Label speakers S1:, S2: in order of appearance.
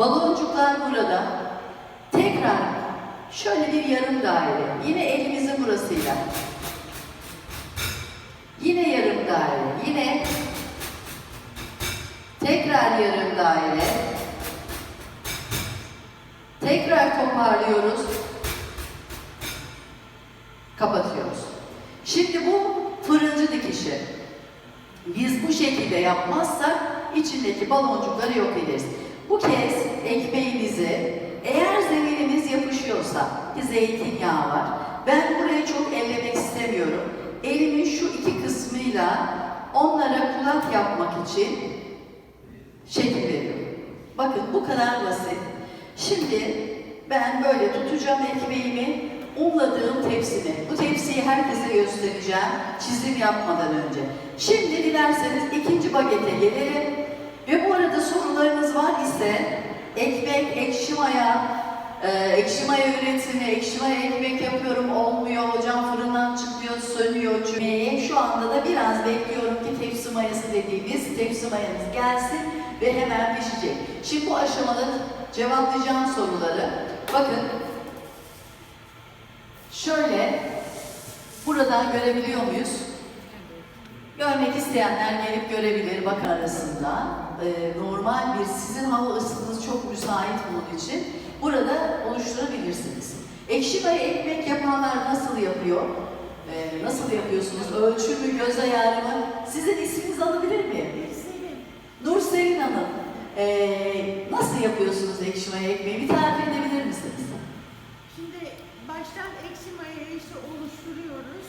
S1: Baloncuklar burada. Tekrar şöyle bir yarım daire. Yine elimizin burasıyla. Yine yarım daire. Yine tekrar yarım daire. Tekrar toparlıyoruz. Kapatıyoruz. Şimdi bu fırıncı dikişi. Biz bu şekilde yapmazsak içindeki baloncukları yok ederiz. Bu kez yapışıyorsa ki zeytinyağı var. Ben burayı çok ellemek istemiyorum. Elimin şu iki kısmıyla onlara kulak yapmak için şekil veriyorum. Bakın bu kadar basit. Şimdi ben böyle tutacağım ekmeğimi, unladığım tepsimi. Bu tepsiyi herkese göstereceğim çizim yapmadan önce. Şimdi dilerseniz ikinci bagete gelelim. Ve bu arada sorularınız var ise ekmek, ekşi maya, e, ekşi cümleyi. Şu anda da biraz bekliyorum ki tepsi mayası dediğimiz tepsi mayamız gelsin ve hemen pişecek. Şimdi bu aşamada cevaplayacağım soruları. Bakın şöyle buradan görebiliyor muyuz? Görmek isteyenler gelip görebilir bakın arasında. Ee, normal bir sizin hava ısınız çok müsait bunun için. Burada oluşturabilirsiniz. Ekşi maya ekmek yapanlar nasıl yapıyor? Ee, nasıl yapıyorsunuz? Ölçü mü, göz ayarı mı? Sizin isminizi alabilir miyim? Nurselin Hanım. Ee, nasıl yapıyorsunuz ekşi maya ekmeği? Bir tarif edebilir misiniz?
S2: Şimdi baştan ekşi mayayı işte oluşturuyoruz.